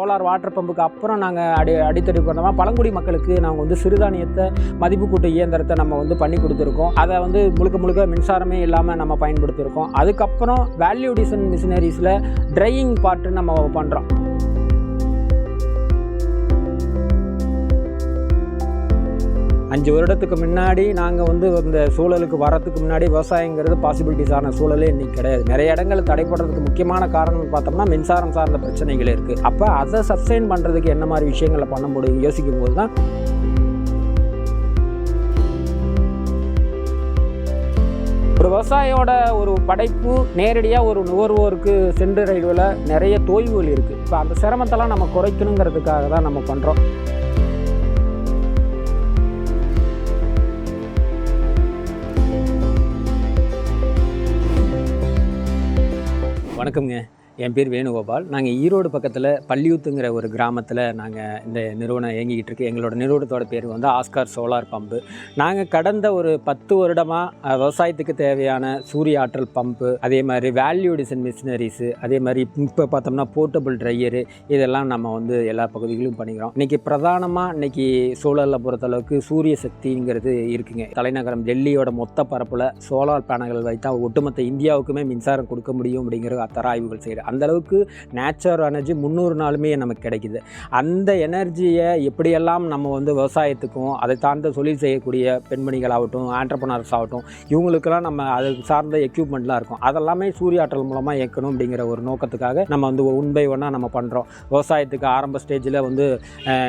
Solar water பம்புக்கு அப்புறம் நாங்கள் அடி அடித்தடி பண்ணோமா பழங்குடி மக்களுக்கு நாங்கள் வந்து சிறுதானியத்தை மதிப்பு கூட்டு இயந்திரத்தை நம்ம வந்து பண்ணி கொடுத்துருக்கோம். அதை வந்து முழுக்க முழுக்க மின்சாரமே இல்லாமல் நம்ம பயன்படுத்தியிருக்கோம் அதுக்கப்புறம் வேல்யூ டிசன் மிஷினரிஸில் ட்ரையிங் பார்ட்டு நம்ம பண்ணுறோம் அஞ்சு வருடத்துக்கு முன்னாடி நாங்கள் வந்து இந்த சூழலுக்கு வரத்துக்கு முன்னாடி விவசாயங்கிறது பாசிபிலிட்டிஸான சூழலே இன்றைக்கி கிடையாது. நிறைய இடங்கள் தடைப்படுறதுக்கு முக்கியமான காரணம் பார்த்தோம்னா மின்சாரம் சார்ந்த பிரச்சனைகள் இருக்குது அப்போ அதை சஸ்டெயின் பண்ணுறதுக்கு என்ன மாதிரி விஷயங்களை பண்ண முடியும் யோசிக்கும் போது தான் ஒரு விவசாயியோட ஒரு படைப்பு நேரடியாக ஒரு நுகர்வோருக்கு சென்றடைவில் நிறைய தோய்வுகள் இருக்குது இப்போ அந்த சிரமத்தெல்லாம் நம்ம குறைக்கணுங்கிறதுக்காக தான் நம்ம பண்ணுறோம் வணக்கம்ங்க. என் பேர் வேணுகோபால். நாங்கள் ஈரோடு பக்கத்தில் பள்ளியூத்துங்கிற ஒரு கிராமத்தில் நாங்கள் இந்த நிறுவனம் இயங்கிக்கிட்டு இருக்கு. எங்களோட நிறுவனத்தோட பேர் வந்து ஆஸ்கார் சோலார் பம்பு. நாங்கள் கடந்த ஒரு பத்து வருடமாக விவசாயத்துக்கு தேவையான சூரிய ஆற்றல் பம்பு அதே மாதிரி வேல்யூடிசன் மிஷினரிஸு அதே மாதிரி இப்போ பார்த்தோம்னா போர்ட்டபிள் ட்ரையரு இதெல்லாம் நம்ம வந்து எல்லா பகுதிகளிலும் பண்ணிக்கிறோம். இன்றைக்கி பிரதானமாக இன்றைக்கி சூழலில் பொறுத்தளவுக்கு சூரிய சக்திங்கிறது இருக்குங்க. தலைநகரம் டெல்லியோட மொத்த பரப்பில் சோலார் பேனல்கள் வைத்தால் ஒட்டுமொத்த இந்தியாவுக்குமே மின்சாரம் கொடுக்க முடியும் அப்படிங்கிற அத்தர ஆய்வுகள் செய்கிறேன் அந்தளவுக்கு நேச்சுரல் எனர்ஜி முந்நூறு நாளுமே நமக்கு கிடைக்குது. அந்த எனர்ஜியை எப்படியெல்லாம் நம்ம வந்து விவசாயத்துக்கும் அதை சார்ந்த தொழில் செய்யக்கூடிய பெண்மணிகள் ஆகட்டும் ஆண்டர்பனர்ஸ் ஆகட்டும் இவங்களுக்கெல்லாம் நம்ம அது சார்ந்த எக்யூப்மெண்ட்லாம் இருக்கும். அதெல்லாமே சூரிய ஆற்றல் மூலமாக இயக்கணும் அப்படிங்கிற ஒரு நோக்கத்துக்காக நம்ம வந்து ஒன் பை ஒன்னாக நம்ம பண்ணுறோம் விவசாயத்துக்கு ஆரம்ப ஸ்டேஜில் வந்து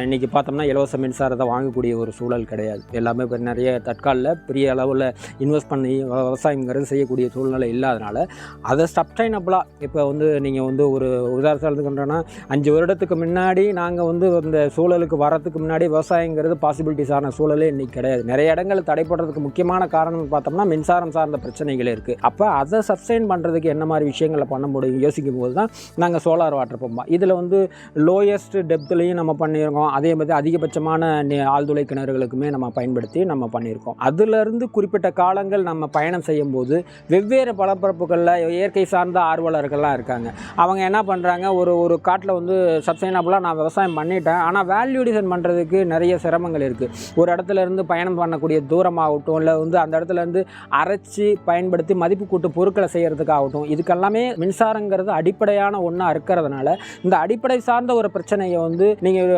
இன்றைக்கி பார்த்தோம்னா இலவச மின்சாரத்தை வாங்கக்கூடிய ஒரு சூழல் கிடையாது. எல்லாமே இப்போ நிறைய தற்காலில் பெரிய அளவில் இன்வெஸ்ட் பண்ணி விவசாயங்கிறது செய்யக்கூடிய சூழ்நிலை இல்லாதனால அதை சப்டைனபிளாக இப்போ வந்து நீங்கள் நீங்கள் வந்து ஒரு உதாரணத்துக்குன்றோன்னா அஞ்சு வருடத்துக்கு முன்னாடி நாங்கள் வந்து இந்த சூழலுக்கு வரத்துக்கு முன்னாடி விவசாயங்கிறது பாசிபிலிட்டிஸான சூழலே இன்றைக்கி கிடையாது. நிறைய இடங்கள் தடைப்படுறதுக்கு முக்கியமான காரணம் பார்த்தோம்னா மின்சாரம் சார்ந்த பிரச்சனைகள் இருக்குது அப்போ அதை சஸ்டெயின் பண்ணுறதுக்கு என்ன மாதிரி விஷயங்களை பண்ண முடியும்? யோசிக்கும் போது தான் நாங்கள் சோலார் வாட்டர் பம்பா இதில் வந்து லோயஸ்ட் டெப்த்லேயும் நம்ம பண்ணியிருக்கோம். அதே மாதிரி அதிகபட்சமான ஆழ்துளை கிணறுகளுக்குமே நம்ம பயன்படுத்தி நம்ம பண்ணியிருக்கோம். அதுலேருந்து குறிப்பிட்ட காலங்கள் நம்ம பயணம் செய்யும்போது வெவ்வேறு பலப்பரப்புகளில் இயற்கை சார்ந்த ஆர்வலர்கள்லாம் இருக்காங்க. அவங்க என்ன பண்ணுறாங்க ஒரு ஒரு காட்டில் வந்து சஸ்டைனபுளாக நான் விவசாயம் பண்ணிட்டேன். ஆனால் வேல்யூ டிசைன் பண்ணுறதுக்கு நிறைய சிரமங்கள் இருக்குது ஒரு இடத்துல இருந்து பயணம் பண்ணக்கூடிய தூரமாகட்டும் இல்லை வந்து அந்த இடத்துல இருந்து அரைச்சி பயன்படுத்தி மதிப்பு கூட்டு பொருட்களை செய்கிறதுக்காகட்டும் இதுக்கெல்லாமே மின்சாரங்கிறது அடிப்படையான ஒன்றா இருக்கிறதுனால இந்த அடிப்படை சார்ந்த ஒரு பிரச்சனையை வந்து நீங்கள்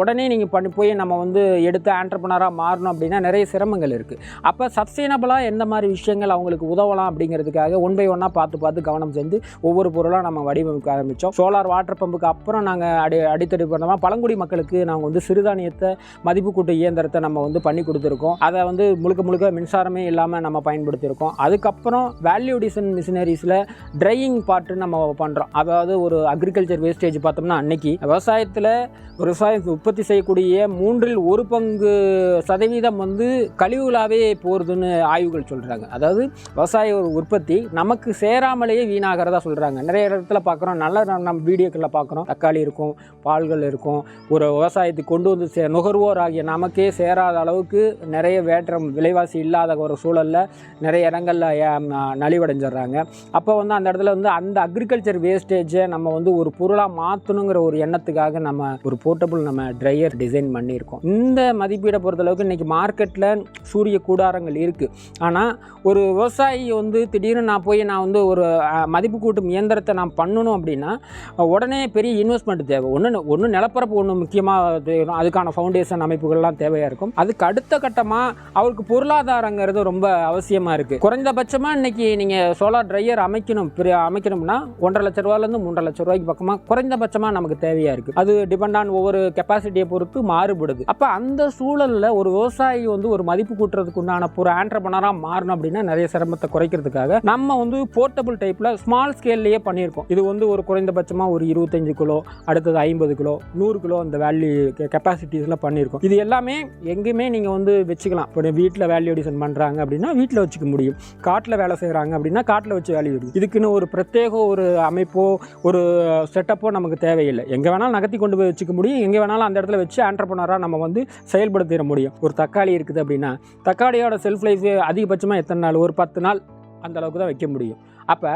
உடனே நீங்கள் பண்ணி போய் நம்ம வந்து எடுத்து ஆண்டர்பனராக மாறணும் அப்படின்னா நிறைய சிரமங்கள் இருக்குது அப்போ சஸ்டைனபிளாக எந்த மாதிரி விஷயங்கள் அவங்களுக்கு உதவலாம் அப்படிங்கிறதுக்காக ஒன் பை ஒன்னாக பார்த்து பார்த்து கவனம் செஞ்சு ஒவ்வொரு பொருளாக நம்ம நம்ம வடிவமைக்க ஆரம்பித்தோம் சோலார் வாட்டர் பம்புக்கு அப்புறம் நாங்கள் அடி அடித்தடி பண்ணோம்னா பழங்குடி மக்களுக்கு நாங்கள் வந்து சிறுதானியத்தை மதிப்பு கூட்டு இயந்திரத்தை நம்ம வந்து பண்ணி கொடுத்துருக்கோம். அதை வந்து முழுக்க முழுக்க மின்சாரமே இல்லாமல் நம்ம பயன்படுத்தியிருக்கோம். அதுக்கப்புறம் வேல்யூ டிசன் மிஷினரிஸில் ட்ரையிங் பார்ட்டு நம்ம பண்ணுறோம் அதாவது ஒரு அக்ரிகல்ச்சர் வேஸ்டேஜ் பார்த்தோம்னா அன்னைக்கு விவசாயத்தில் விவசாயம் உற்பத்தி செய்யக்கூடிய மூன்றில் ஒரு பங்கு சதவீதம் வந்து கழிவுகளாகவே போகிறதுன்னு ஆய்வுகள் சொல்கிறாங்க அதாவது விவசாய உற்பத்தி நமக்கு சேராமலேயே வீணாகிறதா சொல்கிறாங்க நிறைய இடத்துல பார்க்குறோம். நல்ல ந- நம்ம வீடியோக்களில் பார்க்குறோம். தக்காளி இருக்கும் பால்கள் இருக்கும். ஒரு விவசாயத்துக்கு கொண்டு வந்து சே நுகர்வோர் ஆகிய நமக்கே சேராத அளவுக்கு நிறைய வேற்றம் விலைவாசி இல்லாத ஒரு சூழலில் நிறைய இடங்களில் நலிவடைஞ்சிடுறாங்க. அப்போ வந்து அந்த இடத்துல வந்து அந்த அக்ரிகல்ச்சர் வேஸ்டேஜை நம்ம வந்து ஒரு பொருளாக மாற்றணுங்கிற ஒரு எண்ணத்துக்காக நம்ம ஒரு போர்ட்டபுள் நம்ம ட்ரையர் டிசைன் பண்ணியிருக்கோம். இந்த மதிப்பீடை பொறுத்தளவுக்கு இன்றைக்கி மார்க்கெட்டில் சூரிய கூடாரங்கள் இருக்குது ஆனால் ஒரு விவசாயி வந்து திடீர்னு நான் போய் நான் வந்து ஒரு மதிப்பு கூட்டும் இயந்திரத்தை நான் பண்ணணும் அப்படின்னா உடனே பெரிய இன்வெஸ்ட்மெண்ட் தேவை. ஒன்று ஒன்று நிலப்பரப்பு ஒன்று முக்கியமாக தேவைணும் அதுக்கான ஃபவுண்டேஷன் அமைப்புகள்லாம் தேவையாக இருக்கும். அதுக்கு அடுத்த கட்டமாக அவருக்கு பொருளாதாரங்கிறது ரொம்ப அவசியமாக இருக்குது குறைந்தபட்சமாக இன்றைக்கி நீங்கள் சோலார் ட்ரையர் அமைக்கணும் அமைக்கணும்னா ஒன்றரை லட்ச ரூபாயிலேருந்து மூன்றரை லட்ச ரூபாய்க்கு பக்கமாக குறைந்தபட்சமாக நமக்கு தேவையாக இருக்குது அது டிபெண்ட் ஆன் ஒவ்வொரு கெப்பாசிட்டியை பொறுத்து மாறுபடுது. அப்போ அந்த சூழலில் ஒரு விவசாயி வந்து ஒரு மதிப்பு கூட்டுறதுக்கு உண்டான ஒரு ஆண்டர்பனராக மாறணும் அப்படின்னா நிறைய சிரமத்தை குறைக்கிறதுக்காக நம்ம வந்து போர்ட்டபிள் டைப்பில் ஸ்மால் ஸ்கேல்லையே பண்ணியிருக்கோம். இது வந்து ஒரு குறைந்தபட்சமாக ஒரு இருபத்தஞ்சு கிலோ அடுத்தது ஐம்பது கிலோ நூறு கிலோ அந்த வேல்யூ கெப்பாசிட்டிஸில் பண்ணியிருக்கோம். இது எல்லாமே எங்கேயுமே நீங்கள் வந்து வச்சுக்கலாம். இப்போ வீட்டில் வேல்யூடிஷன் பண்ணுறாங்க அப்படின்னா வீட்டில் வச்சுக்க முடியும். காட்டில் வேலை செய்கிறாங்க அப்படின்னா காட்டில் வச்சு வேல்யூ இதுக்குன்னு ஒரு பிரத்யேக ஒரு அமைப்போ ஒரு செட்டப்போ நமக்கு தேவையில்லை. எங்கே வேணாலும் நகர்த்தி கொண்டு போய் வச்சுக்க முடியும். எங்கே வேணாலும் அந்த இடத்துல வச்சு ஆண்டர்பனராக நம்ம வந்து செயல்படுத்திட முடியும். ஒரு தக்காளி இருக்குது அப்படின்னா தக்காளியோட செல்ஃப் லைஃப் அதிகபட்சமாக எத்தனை நாள்? ஒரு பத்து நாள் அந்த அளவுக்கு தான் வைக்க முடியும். அப்போ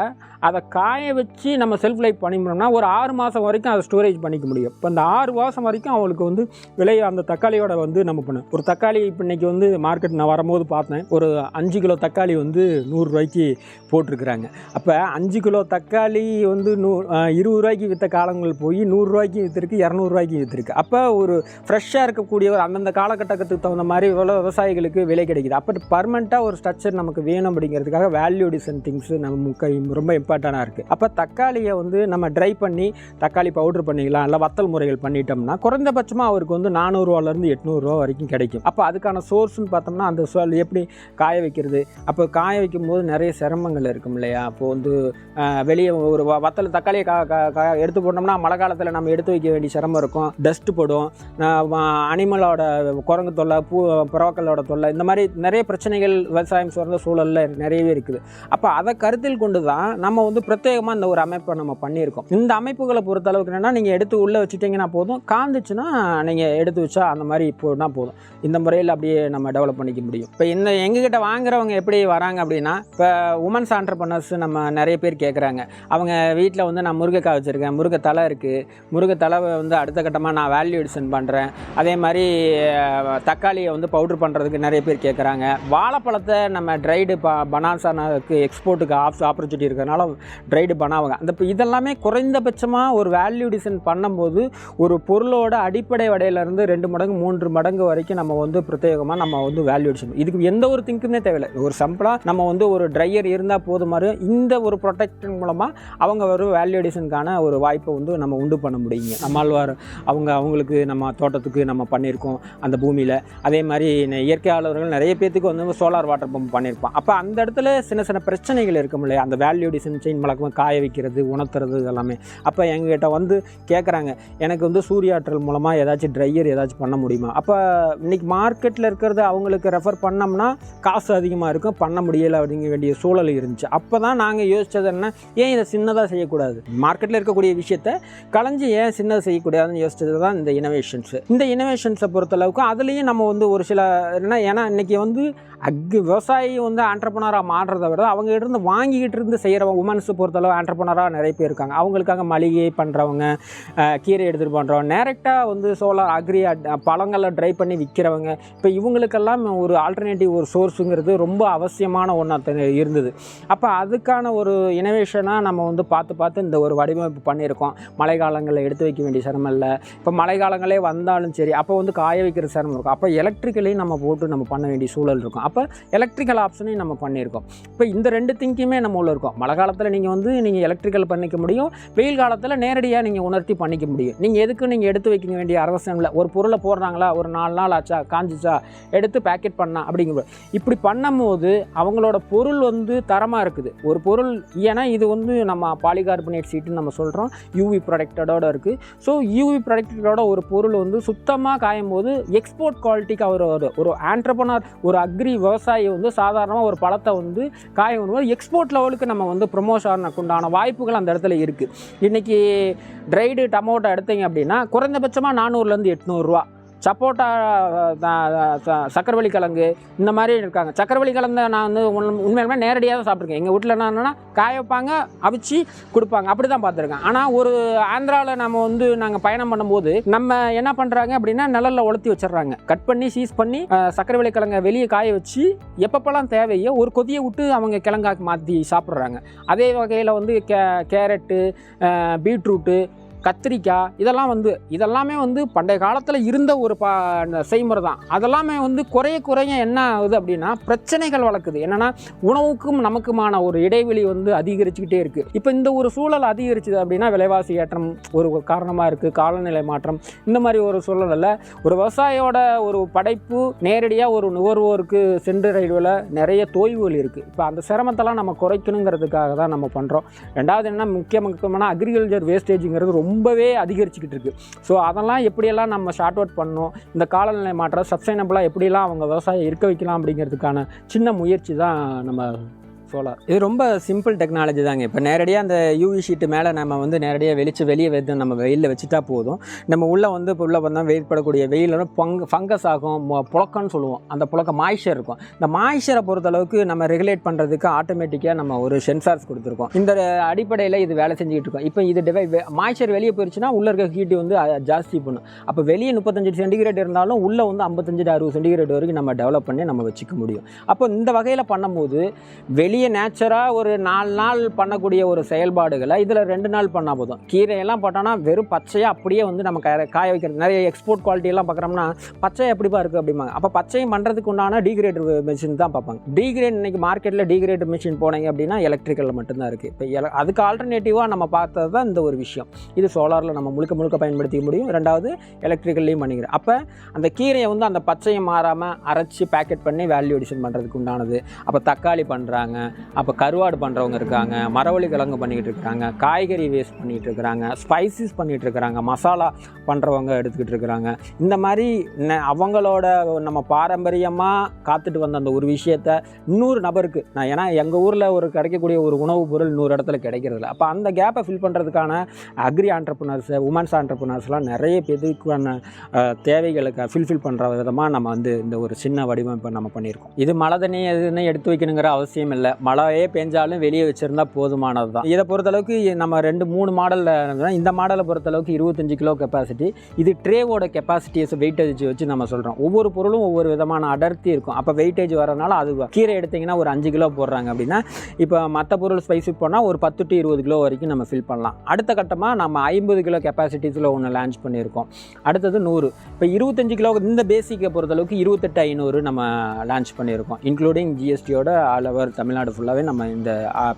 அதை காய வச்சு நம்ம செல்ஃப் லைஃப் பண்ணிக்கணும்னா ஒரு ஆறு மாதம் வரைக்கும் அதை ஸ்டோரேஜ் பண்ணிக்க முடியும். இப்போ அந்த ஆறு மாதம் வரைக்கும் அவங்களுக்கு வந்து விலையை அந்த தக்காளியோட வந்து நம்ம பண்ண. ஒரு தக்காளி இப்போ இன்றைக்கி வந்து மார்க்கெட் நான் வரும்போது பார்த்தேன். ஒரு அஞ்சு கிலோ தக்காளி வந்து நூறுரூவாய்க்கு போட்டிருக்கிறாங்க. அப்போ அஞ்சு கிலோ தக்காளி வந்து நூ இருபது ரூபாய்க்கு விற்ற காலங்கள் போய் நூறுரூவாய்க்கு விற்றுருக்கு இரநூறுவாய்க்கு விற்றுருக்கு அப்போ ஒரு ஃப்ரெஷ்ஷாக இருக்கக்கூடிய ஒரு அந்தந்த காலகட்டத்துக்கு தகுந்த மாதிரி இவ்வளோ விவசாயிகளுக்கு விலை கிடைக்குது. அப்போ பர்மனெண்ட்டாக ஒரு ஸ்ட்ரக்சர் நமக்கு வேணும் அப்படிங்கிறதுக்காக வேல்யூ டிசன் திங்ஸ் நம்ம நமக்கு ரொம்ப இம்பார்ட்டண்ட்டாக இருக்குது அப்போ தக்காளியை வந்து நம்ம ட்ரை பண்ணி தக்காளி பவுடர் பண்ணிக்கலாம் இல்லை வத்தல் முறைகள் பண்ணிட்டோம்னா குறைந்தபட்சமாக அவருக்கு வந்து நானூறுரூவாலேருந்து எட்நூறுரூவா வரைக்கும் கிடைக்கும். அப்போ அதுக்கான சோர்ஸ்னு பார்த்தோம்னா அந்த சோல் எப்படி காய வைக்கிறது? அப்போ காய வைக்கும் போது நிறைய சிரமங்கள் இருக்கும் இல்லையா? அப்போது வந்து வெளியே ஒரு வத்தல் தக்காளியை கா கா- கா எடுத்து போட்டோம்னா மழை காலத்தில் நம்ம எடுத்து வைக்க வேண்டிய சிரமம் இருக்கும். டஸ்ட் போடும். அனிமலோட குரங்கு தொல்லை பூ புறாக்களோட தொல்லை இந்த மாதிரி நிறைய பிரச்சனைகள் விவசாயம் சார்ந்த சூழலில் நிறையவே இருக்குது. அப்போ அதை கருத்தில் கொண்டு தான் நம்ம வந்து பிரத்யேகமாக இந்த ஒரு அமைப்பை நம்ம பண்ணியிருக்கோம். இந்த அமைப்புகளை பொறுத்த அளவுக்கு என்னென்னா நீங்கள் எடுத்து உள்ளே வச்சுட்டிங்கன்னா போதும். காந்துச்சுன்னா நீங்கள் எடுத்து வச்சா அந்த மாதிரி போனால் போதும். இந்த முறையில் அப்படியே நம்ம டெவலப் பண்ணிக்க முடியும். இப்போ இந்த எங்ககிட்ட வாங்குறவங்க எப்படி வராங்க அப்படின்னா இப்போ உமன்ஸ் ஆண்டர்பனர்ஸ் நம்ம நிறைய பேர் கேட்குறாங்க அவங்க வீட்டில் வந்து நான் முருங்கைக்காய் வச்சுருக்கேன் முருங்கை தலை இருக்குது முருங்கை தலை வந்து அடுத்த கட்டமாக நான் வேல்யூ எடிஷன் பண்ணுறேன் அதே மாதிரி தக்காளியை வந்து பவுட்ரு பண்ணுறதுக்கு நிறைய பேர் கேட்குறாங்க வாழைப்பழத்தை நம்ம ட்ரைடு ப பனாசானாவுக்கு எக்ஸ்போர்ட்டுக்கு ஆப் ஆப்பர்ச்சுனிட்டி இருக்கிறனால ட்ரைடு பண்ணாவாங்க அந்த இப்போ இதெல்லாமே குறைந்தபட்சமாக ஒரு வேல்யூ டிசைன் பண்ணும்போது ஒரு பொருளோட அடிப்படை வடையிலேருந்து ரெண்டு மடங்கு மூன்று மடங்கு வரைக்கும் நம்ம வந்து பிரத்யேகமாக நம்ம வந்து வேல்யூ டிசைன் இதுக்கு எந்த ஒரு திங்க்குமே தேவையில்லை. ஒரு சிம்பிளாக நம்ம வந்து ஒரு ட்ரையர் இருந்தால் போதுமாறு இந்த ஒரு ப்ரொடெக்ஷன் மூலமாக அவங்க ஒரு வேல்யூ டிசைனுக்கான ஒரு வாய்ப்பை வந்து நம்ம உண்டு பண்ண முடியுங்க. நம்மாழ்வார் அவங்க அவங்களுக்கு நம்ம தோட்டத்துக்கு நம்ம பண்ணியிருக்கோம் அந்த பூமியில். அதே மாதிரி இயற்கையாளர்கள் நிறைய பேர்த்துக்கு வந்து சோலார் வாட்டர் பம்ப் பண்ணியிருப்போம் அப்போ அந்த இடத்துல சின்ன சின்ன பிரச்சனைகள் இருக்கும் இல்லையா? அந்த வேல்யூ டிசைன் செயின் வழக்கமாக காய வைக்கிறது உணர்த்துறது இதெல்லாமே. அப்போ எங்ககிட்ட வந்து கேட்குறாங்க எனக்கு வந்து சூரிய ஆற்றல் மூலமாக ஏதாச்சும் ட்ரையர் ஏதாச்சும் பண்ண முடியுமா? அப்போ இன்றைக்கி மார்க்கெட்டில் இருக்கிறது அவங்களுக்கு ரெஃபர் பண்ணோம்னா காசு அதிகமாக இருக்கும் பண்ண முடியலை அப்படிங்க வேண்டிய சூழல் இருந்துச்சு. அப்போ தான் நாங்கள் யோசிச்சது என்ன ஏன் இதை சின்னதாக செய்யக்கூடாது? மார்க்கெட்டில் இருக்கக்கூடிய விஷயத்த களைஞ்சு ஏன் சின்னதாக செய்யக்கூடாதுன்னு யோசிச்சது தான் இந்த இனோவேஷன்ஸ் இந்த இனோவேஷன்ஸை பொறுத்தளவுக்கு அதுலேயும் நம்ம வந்து ஒரு சில என்ன ஏன்னா இன்றைக்கி வந்து அக்கு விவசாயி வந்து ஆண்டர்பனராக மாறுறத விட அவங்க இருந்து வாங்கிக்கிட்டு இருந்து செய்கிறவங்க உமன்ஸை பொறுத்தளவு ஆண்டர்பனராக நிறைய பேர் இருக்காங்க. அவங்களுக்காக மளிகை பண்ணுறவங்க கீரை எடுத்துகிட்டு பண்ணுறவங்க டேரெக்டாக வந்து சோலார் அக்ரி பழங்களை ட்ரை பண்ணி விற்கிறவங்க இப்போ இவங்களுக்கெல்லாம் ஒரு ஆல்டர்னேட்டிவ் ஒரு சோர்ஸுங்கிறது ரொம்ப அவசியமான ஒன்றா இருந்தது. அப்போ அதுக்கான ஒரு இனோவேஷனாக நம்ம வந்து பார்த்து பார்த்து இந்த ஒரு வடிவமைப்பு பண்ணியிருக்கோம். மழை காலங்களில் எடுத்து வைக்க வேண்டிய சிரமம் இல்லை. இப்போ மழை காலங்களே வந்தாலும் சரி அப்போ வந்து காய வைக்கிற சிரமம் இருக்கும். அப்போ எலக்ட்ரிக்கலையும் நம்ம போட்டு நம்ம பண்ண வேண்டிய சூழல் இருக்கும். அப்போ எலக்ட்ரிக்கல் ஆப்ஷனையும் நம்ம பண்ணியிருக்கோம். இப்போ இந்த ரெண்டு திங்கியுமே நம்ம கண்ட்ரோலில் இருக்கும். மழை காலத்தில் நீங்கள் வந்து நீங்கள் எலக்ட்ரிக்கல் பண்ணிக்க முடியும். வெயில் காலத்தில் நேரடியாக நீங்கள் உணர்த்தி பண்ணிக்க முடியும். நீங்கள் எதுக்கு நீங்கள் எடுத்து வைக்க வேண்டிய அவசியம் இல்லை. ஒரு பொருளை போடுறாங்களா ஒரு நாலு நாள் ஆச்சா காஞ்சிச்சா எடுத்து பேக்கெட் பண்ணா அப்படிங்கிற இப்படி பண்ணும்போது அவங்களோட பொருள் வந்து தரமாக இருக்குது. ஒரு பொருள் ஏன்னா இது வந்து நம்ம பாலிகார்பனேட் சீட்டுன்னு நம்ம சொல்கிறோம் யூவி ப்ரொடக்டடோட இருக்குது ஸோ யூவி ப்ரொடக்டடோட ஒரு பொருள் வந்து சுத்தமாக காயும் போது எக்ஸ்போர்ட் குவாலிட்டிக்கு அவர் ஒரு ஒரு ஆண்டர்பனர் ஒரு அக்ரி விவசாயி வந்து சாதாரணமாக ஒரு பழத்தை வந்து காய வரும்போது எக்ஸ்போர்ட் லெவலுக்கு நம்ம வந்து ப்ரொமோஷனுக்கு உண்டான வாய்ப்புகள் அந்த இடத்துல இருக்குது இன்றைக்கி ட்ரைடு டமோட்டோ எடுத்தீங்க அப்படின்னா குறைந்தபட்சமாக நானூறுலேருந்து எட்நூறுரூவா சப்போட்டா சக்கரவள்ளி கிழங்கு இந்த மாதிரி இருக்காங்க. சக்கரவள்ளி கிழங்கு நான் வந்து உண்மையிலுமே நேரடியாக தான் சாப்பிட்ருக்கேன் எங்கள் வீட்டில் என்னென்னா காய வைப்பாங்க அவிச்சு கொடுப்பாங்க. அப்படி தான் பார்த்துருக்கேன். ஆனால் ஒரு ஆந்திராவில் நம்ம வந்து நாங்கள் பயணம் பண்ணும்போது நம்ம என்ன பண்ணுறாங்க அப்படின்னா நிழலில் உலர்த்தி வச்சிடுறாங்க. கட் பண்ணி சீஸ் பண்ணி அஹ், சக்கரவள்ளி கிழங்கை வெளியே காய வச்சு எப்பப்பெல்லாம் தேவையோ ஒரு கொதியை விட்டு அவங்க கிழங்காக்கு மாற்றி சாப்பிட்றாங்க. அதே வகையில் வந்து கே கேரட்டு பீட்ரூட்டு கத்திரிக்காய் இதெல்லாம் வந்து இதெல்லாமே வந்து பண்டைய காலத்தில் இருந்த ஒரு பா செய்முறை தான். அதெல்லாமே வந்து குறைய குறைய என்ன ஆகுது அப்படின்னா பிரச்சனைகள் வளர்க்குது. என்னென்னா உணவுக்கும் நமக்குமான ஒரு இடைவெளி வந்து அதிகரிச்சுக்கிட்டே இருக்குது இப்போ இந்த ஒரு சூழல் அதிகரிச்சுது அப்படின்னா விலைவாசி ஏற்றம் ஒரு காரணமாக இருக்குது காலநிலை மாற்றம். இந்த மாதிரி ஒரு சூழலில் ஒரு விவசாயியோட ஒரு படைப்பு நேரடியாக ஒரு நுகர்வோருக்கு சென்றடைவில் நிறைய தோய்வுகள் இருக்குது இப்போ அந்த சிரமத்தெல்லாம் நம்ம குறைக்கணுங்கிறதுக்காக தான் நம்ம பண்ணுறோம் ரெண்டாவது என்ன முக்கிய முக்கியமான அக்ரிகல்ச்சர் வேஸ்டேஜுங்கிறது ரொம்ப ரொம்பவே அதிகரிச்சுக்கிட்டு இருக்குது ஸோ அதெல்லாம் எப்படியெல்லாம் நம்ம ஷார்ட் அவுட் பண்ணணும்? இந்த காலநிலை மாற்றம் சஸ்டைனபிளாக எப்படிலாம் அவங்க விவசாயம் இருக்க வைக்கலாம் அப்படிங்கிறதுக்கான சின்ன முயற்சி தான் நம்ம சோலார் இது ரொம்ப சிம்பிள் டெக்னாலஜி தாங்க. இப்போ நேரடியாக அந்த யூவி ஷீட்டு மேலே நம்ம வந்து நேரடியாக வெளிச்சு வெளியே வந்து நம்ம வெயிலில் வச்சுட்டா போதும். நம்ம உள்ளே வந்து இப்போ உள்ளே வந்தால் வெயில் படக்கூடிய வெயிலில் பங்கு ஃபங்கஸ் ஆகும் மொ- புழக்கம்னு சொல்லுவோம். அந்த புழக்கம் மாய்ச்சர் இருக்கும். இந்த மாய்ச்சரை பொறுத்தளவுக்கு நம்ம ரெகுலேட் பண்ணுறதுக்கு ஆட்டோமேட்டிக்காக நம்ம ஒரு சென்சார்ஸ் கொடுத்துருக்கோம். இந்த அடிப்படையில் இது வேலை செஞ்சுக்கிட்டு இருக்கோம். இப்போ இது டிவை மாய்ச்சர் வெளியே போயிடுச்சுன்னா உள்ளே இருக்க ஹீட்டு வந்து ஜாஸ்தி பண்ணும். அப்போ வெளியே முப்பத்தஞ்சு சென்டிகிரேட் இருந்தாலும் உள்ளே வந்து ஐம்பத்தஞ்சு அறுபது சென்டிகிரேட் வரைக்கும் நம்ம டெவலப் பண்ணி நம்ம வச்சுக்க முடியும். அப்போ இந்த வகையில் பண்ணும்போது வெளியே நேச்சராக ஒரு நாலு நாள் பண்ணக்கூடிய ஒரு செயல்பாடுகளை இதில் ரெண்டு நாள் பண்ணால் போதும். கீரையெல்லாம் போட்டோன்னா வெறும் பச்சையாக அப்படியே வந்து நம்ம காய காய வைக்கிறது. நிறைய எக்ஸ்போர்ட் குவாலிட்டியெல்லாம் பார்க்குறோம்னா பச்சை எப்படிப்பா இருக்குது அப்படிம்பாங்க. அப்போ பச்சையும் பண்ணுறதுக்கு உண்டான டீக்ரேட் மிஷின் தான் பார்ப்பாங்க. டீக்ரேட் இன்னைக்கு மார்க்கெட்டில் டீக்ரேட் மிஷின் போனீங்க அப்படின்னா எலக்ட்ரிக்கலில் மட்டும்தான் இருக்குது இப்போ எல அதுக்கு ஆல்டர்னேட்டிவாக நம்ம பார்த்தது தான் இந்த ஒரு விஷயம். இது சோலாரில் நம்ம முழுக்க முழுக்க பயன்படுத்திக்க முடியும். ரெண்டாவது எலக்ட்ரிக்கல்லையும் பண்ணிக்கிறோம். அப்போ அந்த கீரையை வந்து அந்த பச்சையை மாறாமல் அரைச்சி பேக்கெட் பண்ணி வேல்யூ எடிஷன் பண்ணுறதுக்கு உண்டானது. அப்போ தக்காளி பண்ணுறாங்க அப்போ கருவாடு பண்ணுறவங்க இருக்காங்க மரவள்ளி கிழங்கு பண்ணிக்கிட்டு இருக்காங்க காய்கறி வேஸ்ட் பண்ணிகிட்டு இருக்கிறாங்க ஸ்பைசஸ் பண்ணிகிட்டு இருக்கிறாங்க மசாலா பண்ணுறவங்க எடுத்துக்கிட்டு இருக்கிறாங்க. இந்த மாதிரி ந- அவங்களோட நம்ம பாரம்பரியமாக காத்துட்டு வந்த அந்த ஒரு விஷயத்த இன்னொரு நபருக்கு நான் ஏன்னா எங்கள் ஊரில் ஒரு கிடைக்கக்கூடிய ஒரு உணவுப் பொருள் இன்னொரு இடத்துல கிடைக்கிறதில்ல. அப்போ அந்த கேப்பை ஃபில் பண்ணுறதுக்கான அக்ரி ஆண்டர்பனர்ஸ் உமன்ஸ் ஆண்டர்பனர்ஸ்லாம் நிறைய பேருக்கான தேவைகளுக்கு ஃபில்ஃபில் பண்ணுற விதமாக நம்ம வந்து இந்த ஒரு சின்ன வடிவமைப்பை நம்ம பண்ணியிருக்கோம். இது மழை தண்ணி எதுன்னு எடுத்து வைக்கணுங்கிற அவசியம் இல்லை. மழையே பெஞ்சாலும் வெளியே வச்சுருந்தா போதுமானது தான் இதை பொறுத்தளவுக்கு நம்ம ரெண்டு மூணு மாடலில் இந்த மாடலை பொறுத்தளவுக்கு இருபத்தஞ்சு கிலோ கெப்பாசிட்டி இது ட்ரேவோட கெப்பாசிட்டிஸ் வெயிட்டேஜ் வச்சு நம்ம சொல்கிறோம் ஒவ்வொரு பொருளும் ஒவ்வொரு விதமான அடர்த்தி இருக்கும். அப்போ வெயிட்டேஜ் வரனால அது கீரை எடுத்திங்கன்னா ஒரு அஞ்சு கிலோ போடுறாங்க அப்படின்னா இப்போ மற்ற பொருள் ஸ்பைஸ் போனால் ஒரு பத்து டு இருபது கிலோ வரைக்கும் நம்ம ஃபில் பண்ணலாம். அடுத்த கட்டமாக நம்ம ஐம்பது கிலோ கெப்பாசிட்டிஸில் ஒன்று லான்ச் பண்ணியிருக்கோம். அடுத்தது நூறு. இப்போ இருபத்தஞ்சு கிலோ இந்த பேசிக்கை பொறுத்தளவுக்கு இருபத்தெட்டு ஐநூறு நம்ம லான்ச் பண்ணியிருக்கோம் இன்க்ளூடிங் ஜிஎஸ்டியோட ஆல் ஓவர் தமிழ்நாடு ஃபுல்லாகவே நம்ம இந்த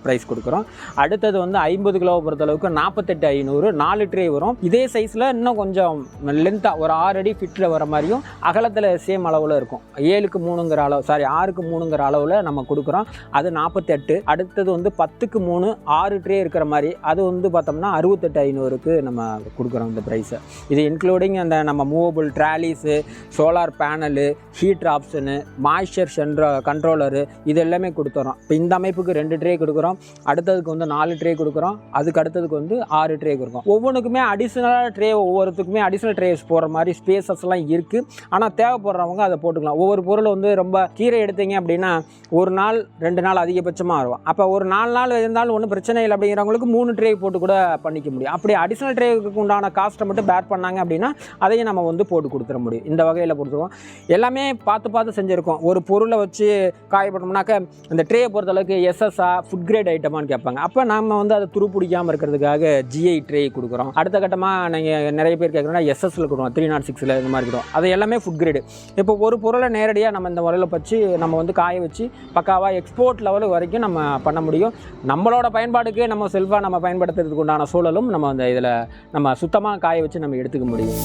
ப்ரைஸ் கொடுக்குறோம். அடுத்தது வந்து ஐம்பது கிலோவை பொறுத்தளவுக்கு நாற்பத்தெட்டு ஐநூறு நாலு ட்ரே வரும். இதே சைஸில் இன்னும் கொஞ்சம் லென்த்தாக ஒரு ஆறு அடி ஃபிட்டில் வர மாதிரியும் அகலத்தில் சேம் அளவில் இருக்கும். ஏழுக்கு மூணுங்கிற அளவு சாரி ஆறுக்கு மூணுங்கிற அளவில் நம்ம கொடுக்குறோம். அது நாற்பத்தெட்டு அடுத்தது வந்து பத்துக்கு மூணு ஆறு ட்ரே இருக்கிற மாதிரி அது வந்து பார்த்தோம்னா அறுபத்தெட்டு ஐநூறுக்கு நம்ம கொடுக்குறோம் இந்த ப்ரைஸை இது இன்க்ளூடிங் அந்த நம்ம movable trolleys solar panel heater option moisture Santro controller இது எல்லாமே கொடுத்துறோம். இப்போ இந்த அமைப்புக்கு ரெண்டு ட்ரே கொடுக்குறோம். அடுத்ததுக்கு வந்து நாலு ட்ரே கொடுக்குறோம். அதுக்கு அடுத்ததுக்கு வந்து ஆறு ட்ரே கொடுக்குறோம். ஒவ்வொன்றுக்குமே அடிஷ்னலாக ட்ரே ஒவ்வொருத்துக்குமே அடிஷ்னல் ட்ரேஸ் போடுற மாதிரி ஸ்பேசஸ்லாம் இருக்குது ஆனால் தேவைப்படுறவங்க அதை போட்டுக்கலாம். ஒவ்வொரு பொருள் வந்து ரொம்ப கீரை எடுத்தீங்க அப்படின்னா ஒரு நாள் ரெண்டு நாள் அதிகபட்சமாக இருக்கும் அப்போ ஒரு நாலு நாள் இருந்தாலும் ஒன்றும் பிரச்சனை இல்லை அப்படிங்கிறவங்களுக்கு மூணு ட்ரே போட்டு கூட பண்ணிக்க முடியும். அப்படி அடிஷ்னல் ட்ரேக்கு உண்டான காஸ்ட்டை மட்டும் பேர் பண்ணாங்க அப்படின்னா அதையும் நம்ம வந்து போட்டு கொடுத்துட முடியும். இந்த வகையில் கொடுத்துருவோம் எல்லாமே பார்த்து பார்த்து செஞ்சுருக்கோம். ஒரு பொருளை வச்சு காயப்பட்டோம்னாக்க இந்த ட்ரேயை பொறுத்த பொறுத்தளவுக்கு எஸ்எஸ்ஆ ஃபுட் கிரேட் ஐட்டமான்னு கேட்பாங்க. அப்போ நம்ம வந்து அதை துரு பிடிக்காமல் இருக்கிறதுக்காக ஜிஐ ட்ரே கொடுக்குறோம். அடுத்த கட்டமாக நீங்கள் நிறைய பேர் கேட்குறோன்னா எஸ்எஸ்ல கொடுக்குறோம். த்ரீ நாட் சிக்ஸில் இந்த மாதிரி கொடுக்கும் அது எல்லாமே ஃபுட் கிரேடு இப்போ ஒரு பொருளை நேரடியாக நம்ம இந்த முறையில் வச்சு நம்ம வந்து காய வச்சு பக்காவாக எக்ஸ்போர்ட் லெவல் வரைக்கும் நம்ம பண்ண முடியும். நம்மளோட பயன்பாடுக்கு நம்ம செல்ஃபாக நம்ம பயன்படுத்துறதுக்கு உண்டான சூழலும் நம்ம அந்த இதில் நம்ம சுத்தமாக காய வச்சு நம்ம எடுத்துக்க முடியும்.